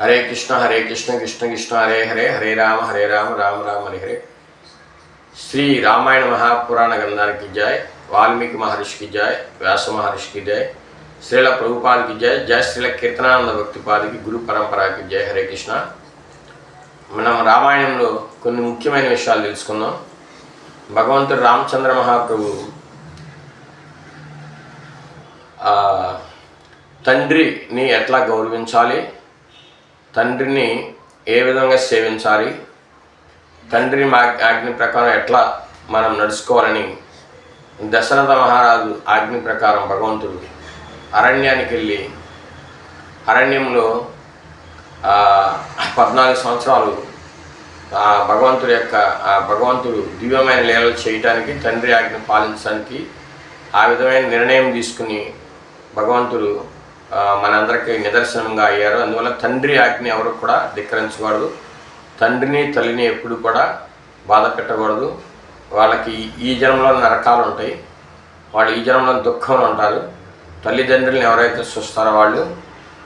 హరే కృష్ణ హరే కృష్ణ కృష్ణ కృష్ణ హరే హరే హరే రామ హరే రామ రామ రామ హరి హరే. శ్రీ రామాయణ మహాపురాణ గ్రంథానికి జయ వాల్మీకి మహర్షికి జయ వ్యాస మహర్షికి జయ శ్రీల ప్రభుపాదికి జయ జయ శ్రీల కీర్తనానంద భక్తిపాదికి గురు పరంపరాకి జయ హరే కృష్ణ. మనం రామాయణంలో కొన్ని ముఖ్యమైన విషయాలు తెలుసుకుందాం. భగవంతుడు రామచంద్ర మహాప్రభు తండ్రిని ఎట్లా గౌరవించాలి? తండ్రిని ఏ విధంగా సేవించాలి? తండ్రి మా ఆజ్ఞ ప్రకారం ఎట్లా మనం నడుచుకోవాలని దశరథ మహారాజు ఆజ్ఞ ప్రకారం భగవంతుడు అరణ్యానికి వెళ్ళి అరణ్యంలో పద్నాలుగు సంవత్సరాలు భగవంతుడి యొక్క భగవంతుడు దివ్యమైన లీలలు చేయటానికి తండ్రి ఆజ్ఞ పాలించడానికి ఆ విధమైన నిర్ణయం తీసుకుని భగవంతుడు మనందరికీ నిదర్శనంగా అయ్యారు. అందువల్ల తండ్రి ఆజ్ఞ ఎవరు కూడా ధిక్కరించకూడదు. తండ్రిని తల్లిని ఎప్పుడు కూడా బాధ పెట్టకూడదు. వాళ్ళకి ఈ జన్మలో నరకాలు ఉంటాయి. వాళ్ళు ఈ జన్మలో దుఃఖంలో ఉంటారు. తల్లిదండ్రులను ఎవరైతే చూస్తారో వాళ్ళు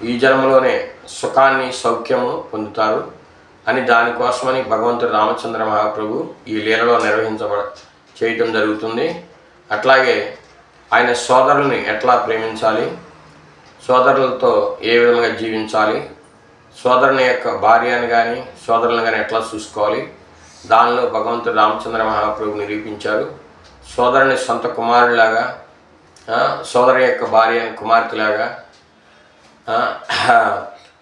ఈ జన్మలోనే సుఖాన్ని సౌఖ్యము పొందుతారు అని దానికోసమని భగవంతుడు రామచంద్ర మహాప్రభు ఈ లీలలో నిర్వహించబడ చేయటం జరుగుతుంది. అట్లాగే ఆయన సోదరుల్ని ఎట్లా ప్రేమించాలి? సోదరులతో ఏ విధంగా జీవించాలి? సోదరుని యొక్క భార్యను కానీ సోదరులను కానీ ఎట్లా చూసుకోవాలి? దానిలో భగవంతుడు రామచంద్ర మహాప్రభు నిరూపించారు. సోదరుని సొంత కుమారులాగా సోదరు యొక్క భార్య కుమార్తెలాగా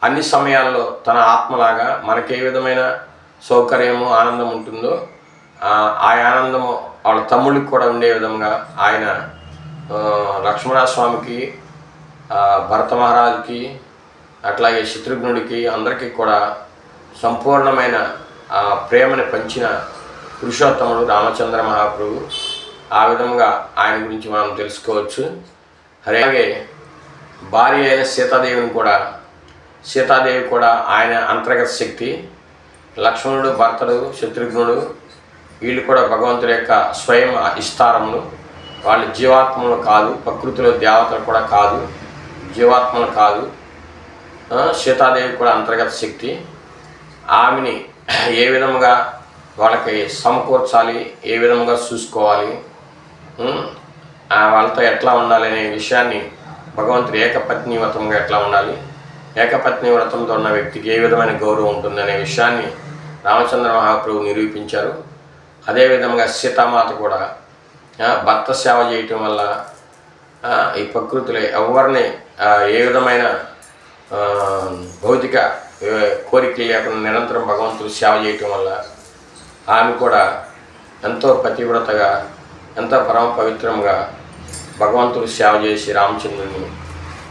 అన్ని సమయాల్లో తన ఆత్మలాగా మనకి ఏ విధమైన సౌకర్యము ఆనందం ఉంటుందో ఆ ఆనందము వాళ్ళ తమ్ముళ్ళకి కూడా ఉండే విధంగా ఆయన లక్ష్మణస్వామికి భరత మహారాజుకి అట్లాగే శత్రుఘ్నుడికి అందరికీ కూడా సంపూర్ణమైన ఆ ప్రేమని పంచిన పురుషోత్తముడు రామచంద్ర మహాప్రభు. ఆ విధంగా ఆయన గురించి మనం తెలుసుకోవచ్చు. అలాగే భార్య అయిన సీతాదేవిని కూడా సీతాదేవి కూడా ఆయన అంతర్గత శక్తి. లక్ష్మణుడు భర్తడు శత్రుఘ్నుడు వీళ్ళు కూడా భగవంతుడి యొక్క స్వయం ఇస్తారములు. వాళ్ళు జీవాత్మలు కాదు ప్రకృతిలో దేవతలు కూడా కాదు. జీవాత్మలు కాదు. సీతాదేవి కూడా అంతర్గత శక్తి. ఆమెని ఏ విధముగా వాళ్ళకి సమకూర్చాలి ఏ విధంగా చూసుకోవాలి ఆ వాళ్ళతో ఎట్లా ఉండాలి అనే విషయాన్ని భగవంతుడు ఏకపత్ని వ్రతంగా ఎట్లా ఉండాలి ఏకపత్ని వ్రతంతో ఉన్న వ్యక్తికి ఏ విధమైన గౌరవం ఉంటుందనే విషయాన్ని రామచంద్ర మహాప్రభు నిరూపించారు. అదేవిధంగా సీతామాత కూడా భర్త సేవ చేయటం వల్ల ఈ ప్రకృతిలో ఎవరిని ఏ విధమైన భౌతిక కోరికలు లేకుండా నిరంతరం భగవంతుడు సేవ చేయటం వల్ల ఆమె కూడా ఎంతో పతివ్రతగా ఎంతో పరమ పవిత్రంగా భగవంతుడు సేవ చేసి రామచంద్రుని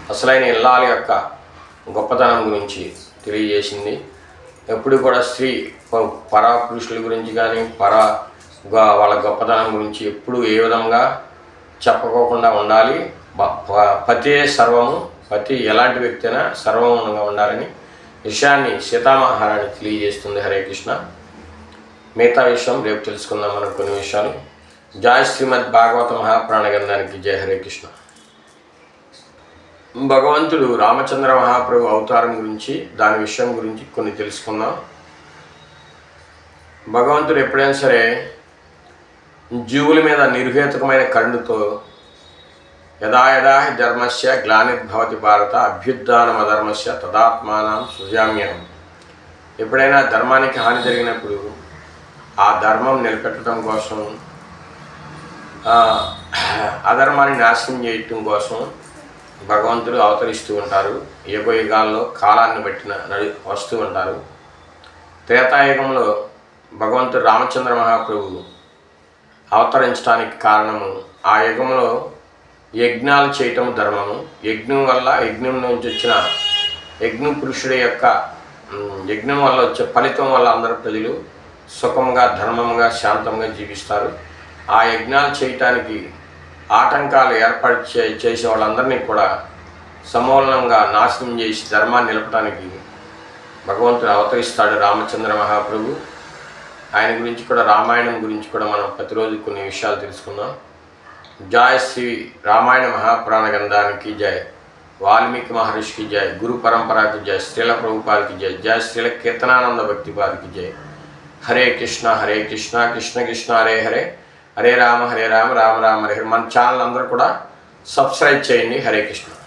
అసలైన ఇల్లాల యొక్క గొప్పతనం గురించి తెలియజేసింది. ఎప్పుడు కూడా స్త్రీ ప- పర పురుషుల గురించి కానీ పర గ- వాళ్ళ గొప్పతనం గురించి ఎప్పుడు ఏ విధంగా చెప్పుకోకుండా ఉండాలి. పతి సర్వము పతి ఎలాంటి వ్యక్తి అయినా సర్వముగా ఉండాలని విషయాన్ని సీతామహారాణి తెలియజేస్తుంది హరే కృష్ణ. మిగతా విషయం రేపు తెలుసుకుందాం మనం కొన్ని విషయాలు. జాయ్ శ్రీమద్ భాగవత మహాప్రాణ గ్రంథానికి జయ హరే కృష్ణ. భగవంతుడు రామచంద్ర మహాప్రభు అవతారం గురించి దాని విషయం గురించి కొన్ని తెలుసుకుందాం. భగవంతుడు ఎప్పుడైనా సరే జీవుల మీద నిర్హేతుకమైన కరుణతో యథాయథా ధర్మస్య గ్లానిర్భవతి భారత అభ్యుద్ధానం అధర్మస్య తదాత్మానం సుజామ్యం ఎప్పుడైనా ధర్మానికి హాని జరిగినప్పుడు ఆ ధర్మం నిలబెట్టడం కోసం అధర్మాన్ని నాశనం చేయటం కోసం భగవంతుడు అవతరిస్తూ ఉంటారు. యుగ యుగాల్లో కాలాన్ని బట్టిన నడి వస్తూ ఉంటారు. త్రేతాయుగంలో భగవంతుడు రామచంద్ర మహాప్రభువు అవతరించడానికి కారణము. ఆ యుగంలో యజ్ఞాలు చేయటం ధర్మము. యజ్ఞం వల్ల యజ్ఞం నుంచి వచ్చిన యజ్ఞ పురుషుడి యొక్క యజ్ఞం వల్ల వచ్చే ఫలితం వల్ల అందరు ప్రజలు సుఖంగా ధర్మంగా శాంతంగా జీవిస్తారు. ఆ యజ్ఞాలు చేయటానికి ఆటంకాలు ఏర్పాటు చే చేసే వాళ్ళందరినీ కూడా సమూలంగా నాశనం చేసి ధర్మాన్ని నిలపడానికి భగవంతుడు అవతరిస్తాడు రామచంద్ర మహాప్రభు. ఆయన గురించి కూడా రామాయణం గురించి కూడా మనం ప్రతిరోజు కొన్ని విషయాలు తెలుసుకుందాం. జాయ్ శ్రీ రామాయణ మహాపురాణ గ్రంథానికి జయ్ వాల్మీకి మహర్షికి జై. గురు పరంపరాకి జై. శ్రీల ప్రభుపాలకి జై. జై శ్రీల కీర్తనానంద భక్తిపాలకి జయ హరే కృష్ణ హరే కృష్ణ కృష్ణ కృష్ణ హరే హరే. హరే రామ హరే రామ రామ రామ హరే హరే. మన ఛానల్ అందరూ కూడా సబ్స్క్రైబ్ చేయండి. హరే కృష్ణ.